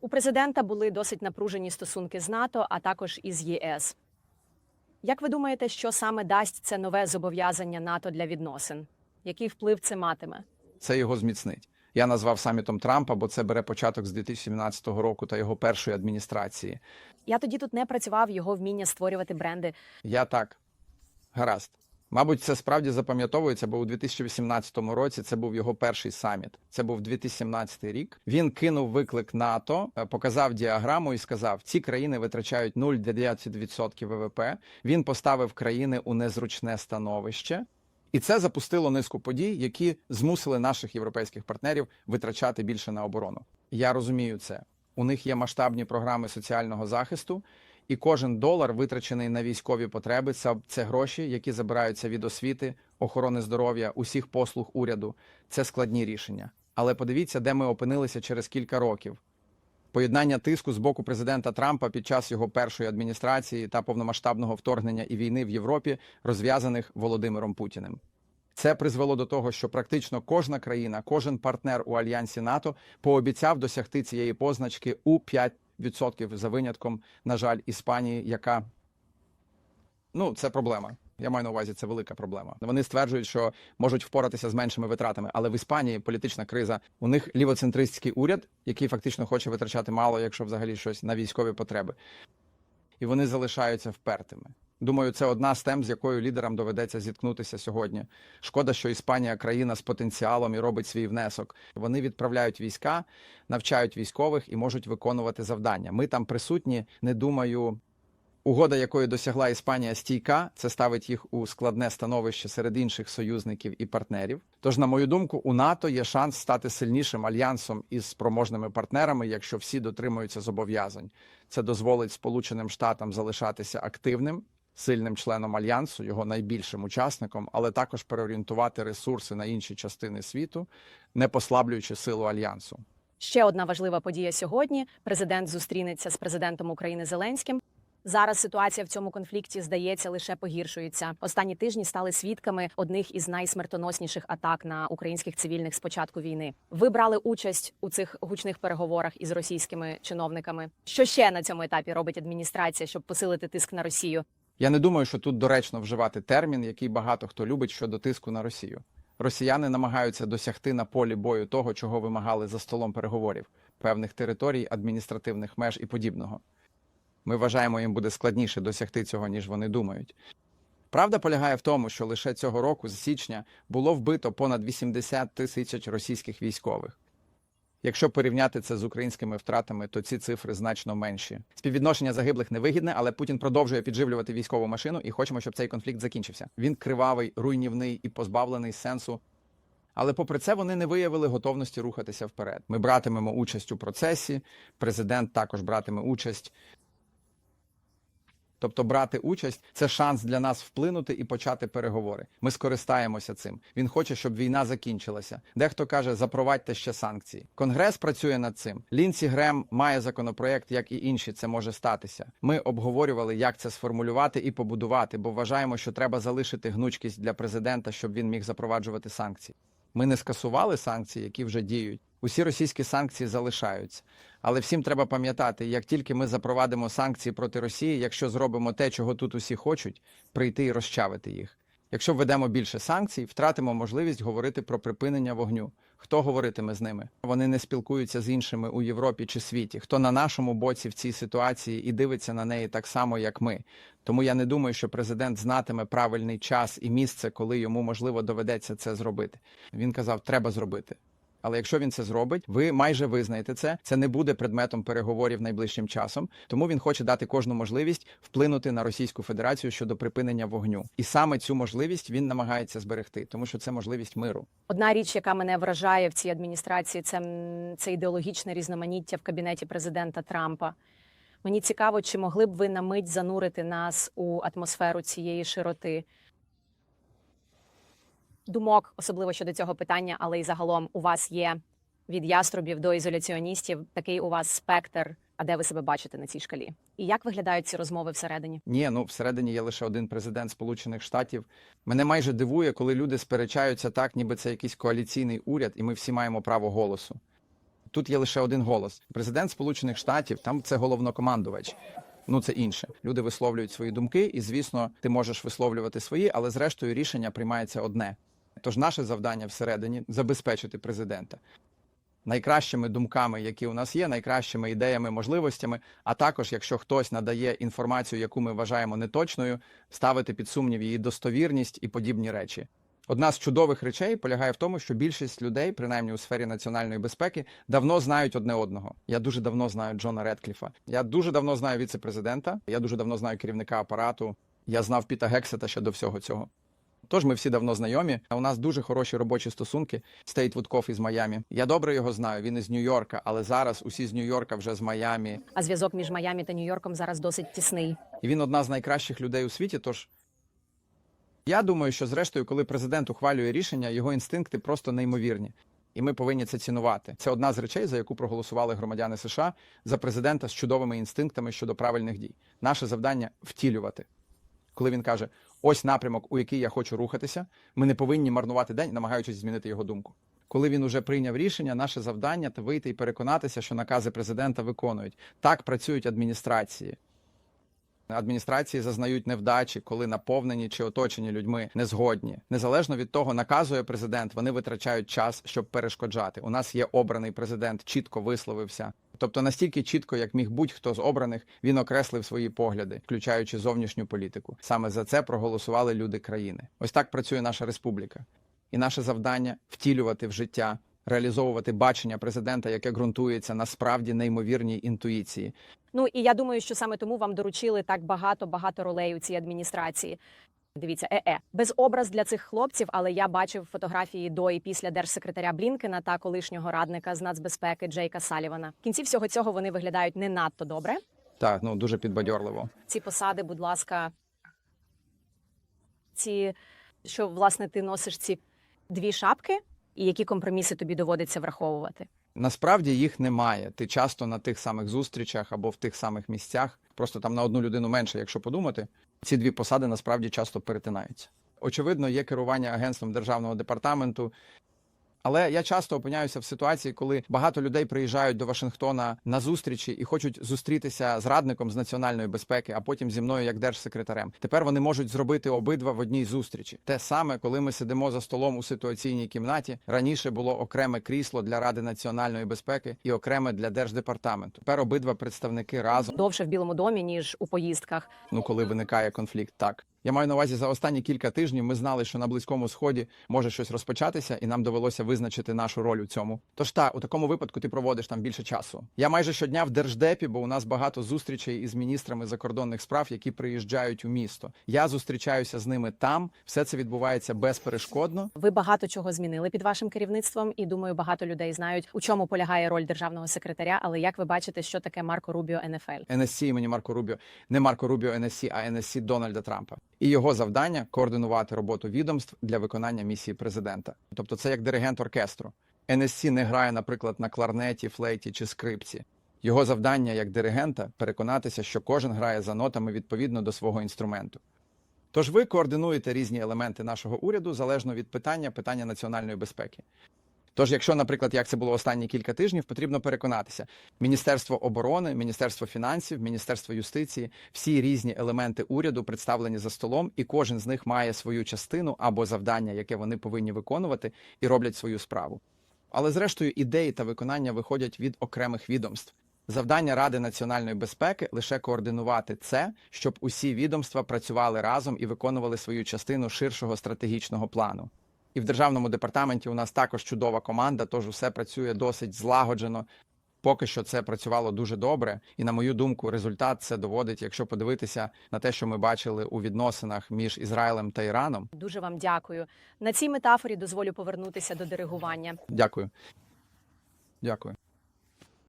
У президента були досить напружені стосунки з НАТО, а також із ЄС. Як ви думаєте, що саме дасть це нове зобов'язання НАТО для відносин? Який вплив це матиме? Це його зміцнить. Я назвав самітом Трампа, бо це бере початок з 2017 року та його першої адміністрації. Я тоді тут не працював його вміння створювати бренди. Я так. Гаразд. Мабуть, це справді запам'ятовується, бо у 2018 році це був його перший саміт. Це був 2017 рік. Він кинув виклик НАТО, е, показав діаграму і сказав: ці країни витрачають 0,9% ВВП. Він поставив країни у незручне становище. І це запустило низку подій, які змусили наших європейських партнерів витрачати більше на оборону. Я розумію це. У них є масштабні програми соціального захисту, і кожен долар, витрачений на військові потреби, це, гроші, які забираються від освіти, охорони здоров'я, усіх послуг уряду. Це складні рішення. Але подивіться, де ми опинилися через кілька років. Поєднання тиску з боку президента Трампа під час його першої адміністрації та повномасштабного вторгнення і війни в Європі, розв'язаних Володимиром Путіним. Це призвело до того, що практично кожна країна, кожен партнер у альянсі НАТО пообіцяв досягти цієї позначки у 5% за винятком, на жаль, Іспанії, яка ну це проблема. Я маю на увазі, це велика проблема. Вони стверджують, що можуть впоратися з меншими витратами, але в Іспанії політична криза. У них лівоцентристський уряд, який фактично хоче витрачати мало, якщо взагалі щось на військові потреби, і вони залишаються впертими. Думаю, це одна з тем, з якою лідерам доведеться зіткнутися сьогодні. Шкода, що Іспанія країна з потенціалом і робить свій внесок. Вони відправляють війська, навчають військових і можуть виконувати завдання. Ми там присутні. Не думаю, угода, якої досягла Іспанія стійка, це ставить їх у складне становище серед інших союзників і партнерів. Тож, на мою думку, у НАТО є шанс стати сильнішим альянсом із спроможними партнерами, якщо всі дотримуються зобов'язань. Це дозволить Сполученим Штатам залишатися активним сильним членом альянсу, його найбільшим учасником, але також переорієнтувати ресурси на інші частини світу, не послаблюючи силу альянсу. Ще одна важлива подія сьогодні: президент зустрінеться з президентом України Зеленським. Зараз ситуація в цьому конфлікті здається лише погіршується. Останні тижні стали свідками одних із найсмертоносніших атак на українських цивільних з початку війни. Ви брали участь у цих гучних переговорах із російськими чиновниками. Що ще на цьому етапі робить адміністрація, щоб посилити тиск на Росію? Я не думаю, що тут доречно вживати термін, який багато хто любить щодо тиску на Росію. Росіяни намагаються досягти на полі бою того, чого вимагали за столом переговорів, певних територій, адміністративних меж і подібного. Ми вважаємо, їм буде складніше досягти цього, ніж вони думають. Правда полягає в тому, що лише цього року, з січня, було вбито понад 80 тисяч російських військових. Якщо порівняти це з українськими втратами, то ці цифри значно менші. Співвідношення загиблих невигідне, але Путін продовжує підживлювати військову машину і хочемо, щоб цей конфлікт закінчився. Він кривавий, руйнівний і позбавлений сенсу. Але попри це вони не виявили готовності рухатися вперед. Ми братимемо участь у процесі. Президент також братиме участь. Тобто брати участь це шанс для нас вплинути і почати переговори. Ми скористаємося цим. Він хоче, щоб війна закінчилася. Дехто каже, запровадьте ще санкції. Конгрес працює над цим. Лінсі Грем має законопроект, як і інші. Це може статися. Ми обговорювали, як це сформулювати і побудувати, бо вважаємо, що треба залишити гнучкість для президента, щоб він міг запроваджувати санкції. Ми не скасували санкції, які вже діють. Усі російські санкції залишаються. Але всім треба пам'ятати, як тільки ми запровадимо санкції проти Росії, якщо зробимо те, чого тут усі хочуть, прийти і розчавити їх. Якщо введемо більше санкцій, втратимо можливість говорити про припинення вогню. Хто говоритиме з ними? Вони не спілкуються з іншими у Європі чи світі. Хто на нашому боці в цій ситуації і дивиться на неї так само, як ми. Тому я не думаю, що президент знатиме правильний час і місце, коли йому можливо доведеться це зробити. Він казав, треба зробити. Але якщо він це зробить, ви майже визнаєте це. Це не буде предметом переговорів найближчим часом. Тому він хоче дати кожну можливість вплинути на Російську Федерацію щодо припинення вогню. І саме цю можливість він намагається зберегти, тому що це можливість миру. Одна річ, яка мене вражає в цій адміністрації, це, це ідеологічне різноманіття в кабінеті президента Трампа. Мені цікаво, чи могли б ви на мить занурити нас у атмосферу цієї широти. Думок, особливо щодо цього питання, але й загалом у вас є від яструбів до ізоляціоністів такий у вас спектр. А де ви себе бачите на цій шкалі? І як виглядають ці розмови всередині? Ні, ну всередині є лише один президент Сполучених Штатів. Мене майже дивує, коли люди сперечаються так, ніби це якийсь коаліційний уряд, і ми всі маємо право голосу. Тут є лише один голос. Президент Сполучених Штатів, там це головнокомандувач. Ну це інше. Люди висловлюють свої думки, і звісно, ти можеш висловлювати свої, але зрештою рішення приймається одне. Тож наше завдання всередині забезпечити президента найкращими думками, які у нас є, найкращими ідеями, можливостями. А також, якщо хтось надає інформацію, яку ми вважаємо неточною, ставити під сумнів її достовірність і подібні речі. Одна з чудових речей полягає в тому, що більшість людей, принаймні у сфері національної безпеки, давно знають одне одного. Я дуже давно знаю Джона Редкліфа. Я дуже давно знаю віце-президента. Я дуже давно знаю керівника апарату. Я знав Піта Гексета ще до всього цього. Тож ми всі давно знайомі. У нас дуже хороші робочі стосунки. Стейт Вудков із Майамі. Я добре його знаю. Він із Нью-Йорка, але зараз усі з Нью-Йорка вже з Майамі. А зв'язок між Майамі та Нью-Йорком зараз досить тісний. І він одна з найкращих людей у світі. Тож я думаю, що зрештою, коли президент ухвалює рішення, його інстинкти просто неймовірні. І ми повинні це цінувати. Це одна з речей, за яку проголосували громадяни США за президента з чудовими інстинктами щодо правильних дій. Наше завдання втілювати. Коли він каже: ось напрямок, у який я хочу рухатися, ми не повинні марнувати день, намагаючись змінити його думку. Коли він уже прийняв рішення, наше завдання вийти і переконатися, що накази президента виконують. Так працюють адміністрації. Адміністрації зазнають невдачі, коли наповнені чи оточені людьми незгодні. Незалежно від того, наказує президент, вони витрачають час, щоб перешкоджати. У нас є обраний президент, чітко висловився. Тобто настільки чітко, як міг будь-хто з обраних, він окреслив свої погляди, включаючи зовнішню політику. Саме за це проголосували люди країни. Ось так працює наша республіка. І наше завдання втілювати в життя, реалізовувати бачення президента, яке ґрунтується на справді неймовірній інтуїції. Ну і я думаю, що саме тому вам доручили так багато багато ролей у цій адміністрації. Дивіться, е-е, без образ для цих хлопців, але я бачив фотографії до і після держсекретаря Блінкена та колишнього радника з нацбезпеки Джейка Салівана. В кінці всього цього вони виглядають не надто добре. Так, ну дуже підбадьорливо. Ці посади, будь ласка, ці що власне ти носиш ці дві шапки, і які компроміси тобі доводиться враховувати. Насправді їх немає. Ти часто на тих самих зустрічах або в тих самих місцях, просто там на одну людину менше, якщо подумати, ці дві посади насправді часто перетинаються. Очевидно, є керування агентством державного департаменту. Але я часто опиняюся в ситуації, коли багато людей приїжджають до Вашингтона на зустрічі і хочуть зустрітися з радником з національної безпеки, а потім зі мною як держсекретарем. Тепер вони можуть зробити обидва в одній зустрічі. Те саме, коли ми сидимо за столом у ситуаційній кімнаті. Раніше було окреме крісло для Ради національної безпеки і окреме для держдепартаменту. Тепер обидва представники разом. Довше в Білому домі, ніж у поїздках. Ну, коли виникає конфлікт, так. Я маю на увазі за останні кілька тижнів. Ми знали, що на близькому сході може щось розпочатися, і нам довелося визначити нашу роль у цьому. Тож та у такому випадку ти проводиш там більше часу. Я майже щодня в держдепі, бо у нас багато зустрічей із міністрами закордонних справ, які приїжджають у місто. Я зустрічаюся з ними там. Все це відбувається безперешкодно. Ви багато чого змінили під вашим керівництвом, і думаю, багато людей знають, у чому полягає роль державного секретаря. Але як ви бачите, що таке Марко Рубіо НФЛ? NSC імені Марко Рубіо, не Марко Рубіо NSC, а NSC Дональда Трампа. І його завдання координувати роботу відомств для виконання місії президента. Тобто, це як диригент оркестру. NSC не грає, наприклад, на кларнеті, флейті чи скрипці. Його завдання як диригента переконатися, що кожен грає за нотами відповідно до свого інструменту. Тож ви координуєте різні елементи нашого уряду залежно від питання питання національної безпеки. Тож, якщо, наприклад, як це було останні кілька тижнів, потрібно переконатися: Міністерство оборони, Міністерство фінансів, Міністерство юстиції, всі різні елементи уряду представлені за столом, і кожен з них має свою частину або завдання, яке вони повинні виконувати, і роблять свою справу. Але зрештою ідеї та виконання виходять від окремих відомств. Завдання Ради національної безпеки лише координувати це, щоб усі відомства працювали разом і виконували свою частину ширшого стратегічного плану. І в державному департаменті у нас також чудова команда, тож усе працює досить злагоджено. Поки що це працювало дуже добре, і на мою думку, результат це доводить, якщо подивитися на те, що ми бачили у відносинах між Ізраїлем та Іраном. Дуже вам дякую. На цій метафорі дозволю повернутися до диригування. Дякую. Дякую.